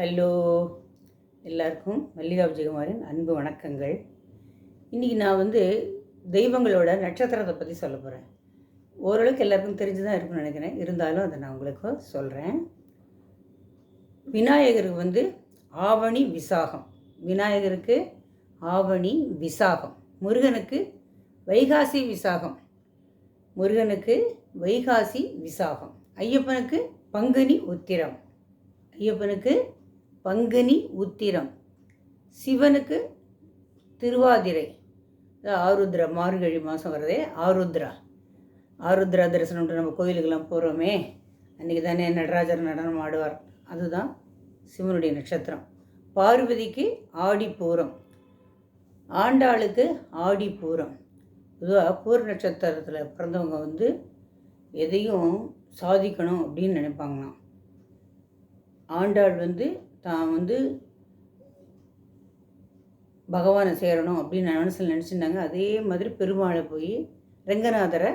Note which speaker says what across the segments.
Speaker 1: Hello. எல்லாருக்கும் மல்லிகா விஜயகுமாரின் அன்பு வணக்கங்கள். இன்றைக்கி நான் வந்து தெய்வங்களோட நட்சத்திரத்தை பற்றி சொல்ல போகிறேன் ஓரளவுக்கு எல்லாருக்கும் தெரிஞ்சு தான் இருக்கும்னு நினைக்கிறேன். இருந்தாலும் அதை நான் உங்களுக்கு சொல்கிறேன் விநாயகருக்கு வந்து ஆவணி விசாகம். விநாயகருக்கு ஆவணி விசாகம். முருகனுக்கு வைகாசி விசாகம். முருகனுக்கு வைகாசி விசாகம். ஐயப்பனுக்கு பங்குனி உத்திரம். ஐயப்பனுக்கு பங்குனி உத்திரம். சிவனுக்கு திருவாதிரை. ஆருத்ரா மார்கழி மாதம் வரதே ஆருத்ரா. ஆருத்ரா தரிசனம்ன்ற நம்ம கோயிலுக்கெல்லாம் போகிறோமே அன்றைக்கி தானே நடராஜர் நடனம் ஆடுவார். அதுதான் சிவனுடைய நட்சத்திரம். பார்வதிக்கு ஆடிப்பூரம். ஆண்டாளுக்கு ஆடிப்பூரம். பொதுவாக பூர நட்சத்திரத்தில் பிறந்தவங்க வந்து எதையும் சாதிக்கணும் அப்படின்னு நினைப்பாங்களாம். ஆண்டாள் வந்து தான் வந்து பகவானை சேரணும் அப்படின்னு மனசில் நினச்சிருந்தாங்க. அதே மாதிரி பெருமாளை போய் ரெங்கநாதரை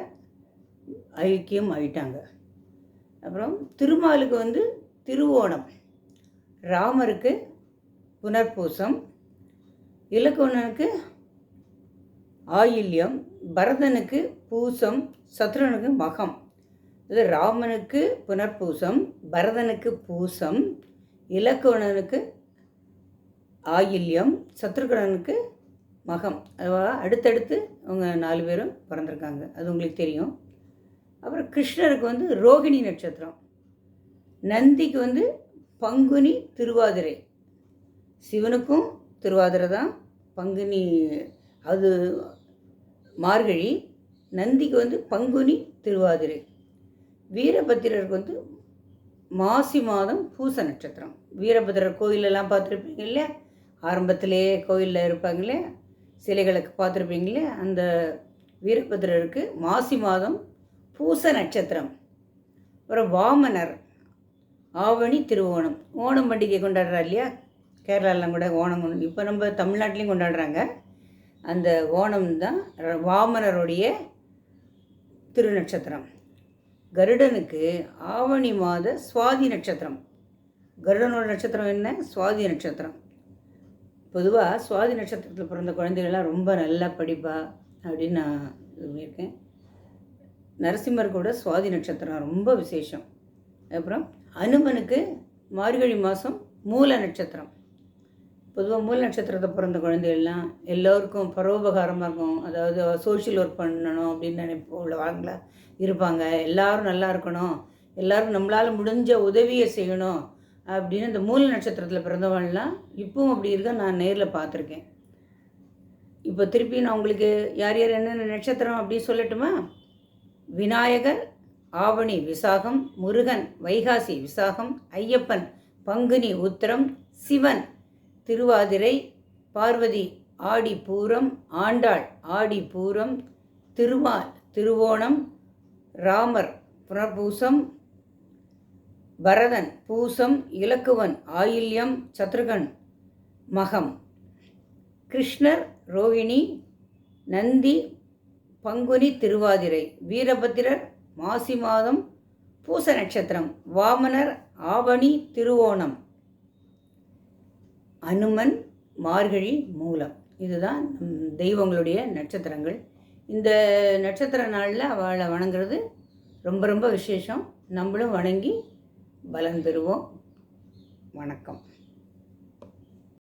Speaker 1: ஐக்கியம் ஆயிட்டாங்க. அப்புறம் திருமாலுக்கு வந்து திருவோணம். ராமருக்கு புனர்பூசம். இலக்கணனுக்கு ஆயில்யம். பரதனுக்கு பூசம். சத்ருனுக்கு மகம். இது ராமனுக்கு புனர்பூசம். பரதனுக்கு பூசம். இலக்குவனனுக்கு ஆயில்யம் சத்ருகணனுக்கு மகம். அதுவா அடுத்தடுத்து அவங்க நாலு பேரும் பிறந்திருக்காங்க. அது உங்களுக்கு தெரியும். அப்புறம் கிருஷ்ணருக்கு வந்து ரோகிணி நட்சத்திரம். நந்திக்கு வந்து பங்குனி திருவாதிரை. சிவனுக்கும் திருவாதிரை தான். பங்குனி அது மார்கழி. நந்திக்கு வந்து பங்குனி திருவாதிரை. வீரபத்திரருக்கு வந்து மாசி மாதம் பூச நட்சத்திரம். வீரபத்திரர் கோயிலெல்லாம் பார்த்துருப்பீங்க இல்லையா? ஆரம்பத்திலே கோயிலில் இருப்பாங்க இல்லையா? சிலைகளுக்கு பார்த்துருப்பீங்களே அந்த வீரபத்திரருக்கு மாசி மாதம் பூச நட்சத்திரம். அப்புறம் வாமனர் ஆவணி திருவோணம். ஓணம் பண்டிகை கொண்டாடுறா இல்லையா? கேரளாலாம் கூட ஓணம் கொண்டு இப்போ நம்ம தமிழ்நாட்டிலையும் கொண்டாடுறாங்க. அந்த ஓணம் தான் ர- வாமனருடைய திருநட்சத்திரம். கருடனுக்கு ஆவணி மாத சுவாதி நட்சத்திரம். கருடனோட நட்சத்திரம் என்ன? சுவாதி நட்சத்திரம். பொதுவாக சுவாதி நட்சத்திரத்தில் பிறந்த குழந்தைகள்லாம் ரொம்ப நல்லா படிப்பா அப்படின்னு நான் சொல்லியிருக்கேன். நரசிம்மர் கூட சுவாதி நட்சத்திரம் ரொம்ப விசேஷம். அப்புறம் அனுமனுக்கு மார்கழி மாதம் மூல நட்சத்திரம். பொதுவாக மூல நட்சத்திரத்தை பிறந்த குழந்தைகள்லாம் எல்லோருக்கும் பரோபகாரமாக இருக்கும். அதாவது சோஷியல் ஒர்க் பண்ணணும் அப்படின்னு நினைப்போ உள்ளவங்கள இருப்பாங்க. எல்லோரும் நல்லா இருக்கணும். எல்லோரும் நம்மளால் முடிஞ்ச உதவியை செய்யணும் அப்படின்னு இந்த மூல நட்சத்திரத்தில் பிறந்தவங்களாம் இப்பவும் அப்படி இருக்க? நான் நேரில் பார்த்துருக்கேன். இப்போ திருப்பி நான் உங்களுக்கு யார் யார் என்னென்ன நட்சத்திரம் அப்படின்னு சொல்லட்டுமா? விநாயகர் ஆவணி விசாகம் முருகன் வைகாசி விசாகம் ஐயப்பன் பங்குனி உத்திரம் சிவன் திருவாதிரை பார்வதி ஆடி பூரம் ஆண்டாள் ஆடி பூரம் திருமால் திருவோணம் ராமர் பிரபூசம் பரதன் பூசம் இலக்குவன் ஆயில்யம் சத்ருகன் மகம். கிருஷ்ணர் ரோகிணி நந்தி பங்குனி திருவாதிரை வீரபத்திரர் மாசி மாதம் பூச நட்சத்திரம் வாமனர் ஆவணி திருவோணம். அனுமன் மார்கழி மூலம். இதுதான் தெய்வங்களுடைய நட்சத்திரங்கள். இந்த நட்சத்திர நாளில் அவளை வணங்குறது ரொம்ப ரொம்ப விசேஷம். நம்மளும் வணங்கி பலன் பெறுவோம் வணக்கம்.